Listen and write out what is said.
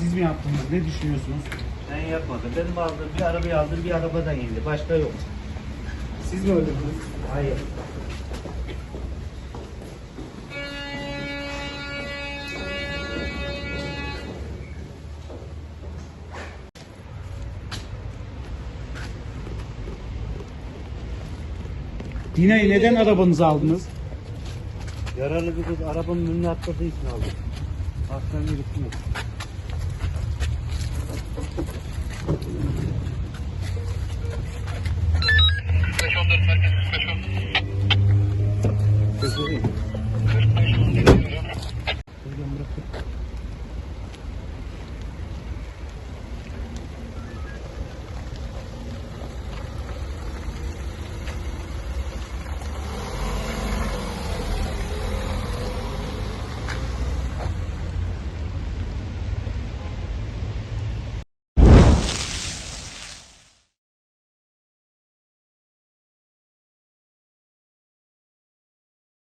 Siz mi yaptınız? Ne düşünüyorsunuz? Ben yapmadım. Benim aldığım bir arabayı aldım bir arabadan indi. Başka yok. Siz mi öldürdünüz? Hayır. Dina'yı neden arabanıza aldınız? Yaralı bir kız arabanın önüne atladığı için aldım. Hastaneye gittim. 45 lira.